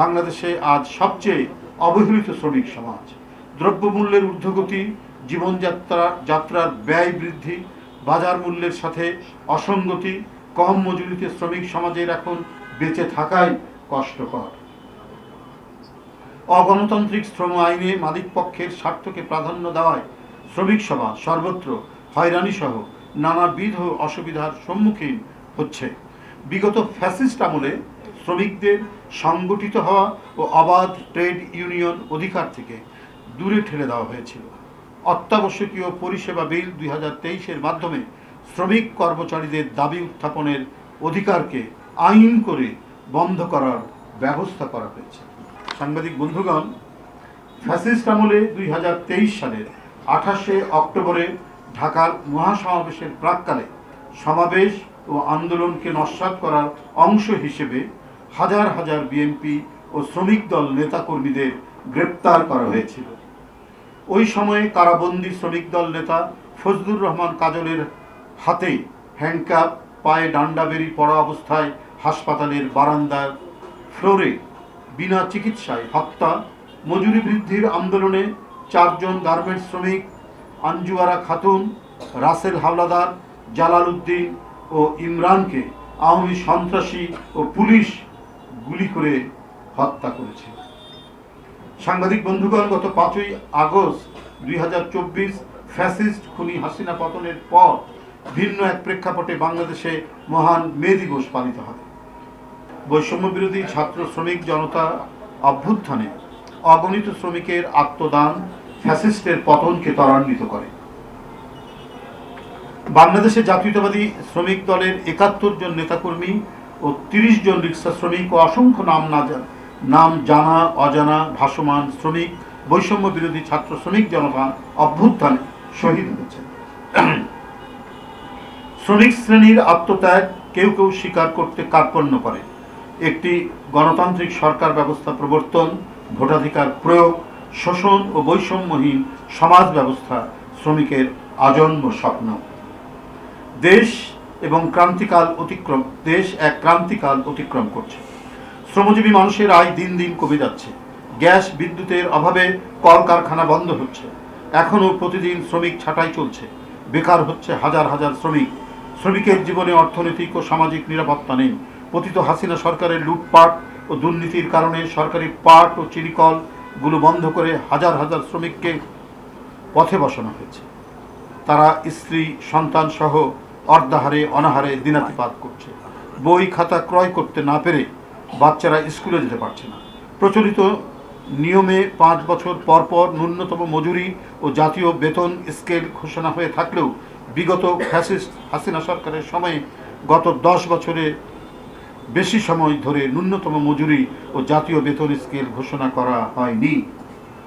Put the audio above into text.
বাংলাদেশে আজ সবচেয়ে অবহেলিত শ্রমিক সমাজ। দ্রব্যমূল্যের ঊর্ধ্বগতি, জীবনযাত্রা, যাত্রার ব্যয় বৃদ্ধি, বাজার মূল্যের সাথে অসঙ্গতি, কম মজুরিতে শ্রমিক সমাজের এখন বেঁচে থাকাই কষ্টকর। অগণতান্ত্রিক শ্রম আইনে মালিক পক্ষের স্বার্থকে প্রাধান্য দেওয়ায় শ্রমিক সমাজ সর্বত্র হয়রানি সহ নানাবিধ অসুবিধার সম্মুখীন হচ্ছে। বিগত ফ্যাসিস্ট আমলে শ্রমিকদের সংগঠিত হওয়া ও অবাধ ট্রেড ইউনিয়ন অধিকার থেকে দূরে ঠেলে দেওয়া হয়েছিল। অত্যাবশ্যকীয় পরিষেবা বিল দুই হাজার তেইশের মাধ্যমে শ্রমিক কর্মচারীদের দাবি উত্থাপনের অধিকারকে আইন করে বন্ধ করার ব্যবস্থা করা হয়েছে। সাংবাদিক বন্ধুগণ, ফ্যাসিস্ট আমলে দুই হাজার তেইশ সালের আঠাশে অক্টোবরে ঢাকার মহাসমাবেশের প্রাককালে সমাবেশ ও আন্দোলনকে নস্যাৎ করার অংশ হিসেবে হাজার হাজার বিএনপি ও শ্রমিক দল নেতাকর্মীদের গ্রেপ্তার করা হয়েছিল। ওই সময়ে কারাবন্দী শ্রমিক দল নেতা ফজলুর রহমান কাজলের হাতে হ্যান্ডকাপ পায়ে ডান্ডা বেরি পড়া অবস্থায় হাসপাতালের বারান্দার ফ্লোরে বিনা চিকিৎসায় হত্যা, মজুরি বৃদ্ধির আন্দোলনে চারজন গার্মেন্টস শ্রমিক, আঞ্জুয়ারা খাতুন, রাসেল হাওলাদার, জালাল উদ্দিন ও ইমরানকে আওয়ামী সন্ত্রাসী ও পুলিশ গুলি করে হত্যা করেছে। সাংবাদিক বন্ধুগণ, গত পাঁচই আগস্ট দুই হাজার চব্বিশ ফ্যাসিস্ট খুনি হাসিনা পতনের পর ভিন্ন এক প্রেক্ষাপটে বাংলাদেশে মহান মে দিবস পালিত হয় বৈষম্য বিরোধী ছাত্র শ্রমিক জনতা অভ্যুত্থানে অগণিত শ্রমিকের আত্মদান ফ্যাসিস্টের পতনকে ত্বরান্বিত করে। বাংলাদেশে জাতীয়তাবাদী শ্রমিক দলের একাত্তর জন নেতাকর্মী ও তিরিশ জন রিক্সা শ্রমিক ও অসংখ্য নাম না নাম জানা, অজানা, ভাসমান শ্রমিক, বৈষম্য বিরোধী ছাত্র শ্রমিক জনতা অভ্যুত্থানে শহীদ হয়েছে শ্রমিক শ্রেণির আত্মত্যাগ কেউ কেউ স্বীকার করতে কার্পণ্য করে। একটি গণতান্ত্রিক সরকার ব্যবস্থা প্রবর্তন, ভোটাধিকার প্রয়োগ, শোষণ ও বৈষম্যহীন সমাজ ব্যবস্থা শ্রমিকের আজন্ম স্বপ্ন। দেশ এবং ক্রান্তিকাল অতিক্রম, দেশ এক ক্রান্তিকাল অতিক্রম করছে। শ্রমজীবী মানুষের আয় দিন দিন কমে যাচ্ছে। গ্যাস, বিদ্যুতের অভাবে কলকারখানা বন্ধ হচ্ছে। এখনও প্রতিদিন শ্রমিক ছাঁটাই চলছে। বেকার হচ্ছে হাজার হাজার শ্রমিক। শ্রমিকের জীবনে অর্থনৈতিক ও সামাজিক নিরাপত্তা নেই। পতিত হাসিনা সরকারের লুটপাট ও দুর্নীতির কারণে সরকারি পাট ও চিনিকলগুলো বন্ধ করে হাজার হাজার শ্রমিককে পথে বসানো হয়েছে। তারা স্ত্রী, সন্তান সহ অর্ধাহারে, অনাহারে দিনাতিপাত করছে। বই খাতা ক্রয় করতে না পেরে বাচ্চারা স্কুলে যেতে পারছে না। প্রচলিত নিয়মে পাঁচ বছর পর পর ন্যূনতম মজুরি ও জাতীয় বেতন স্কেল ঘোষণা হয়ে থাকলেও বিগত ফ্যাসিস্ট হাসিনা সরকারের সময়ে গত দশ বছরে বেশি সময় ধরে ন্যূনতম মজুরি ও জাতীয় বেতন স্কেল ঘোষণা করা হয়নি।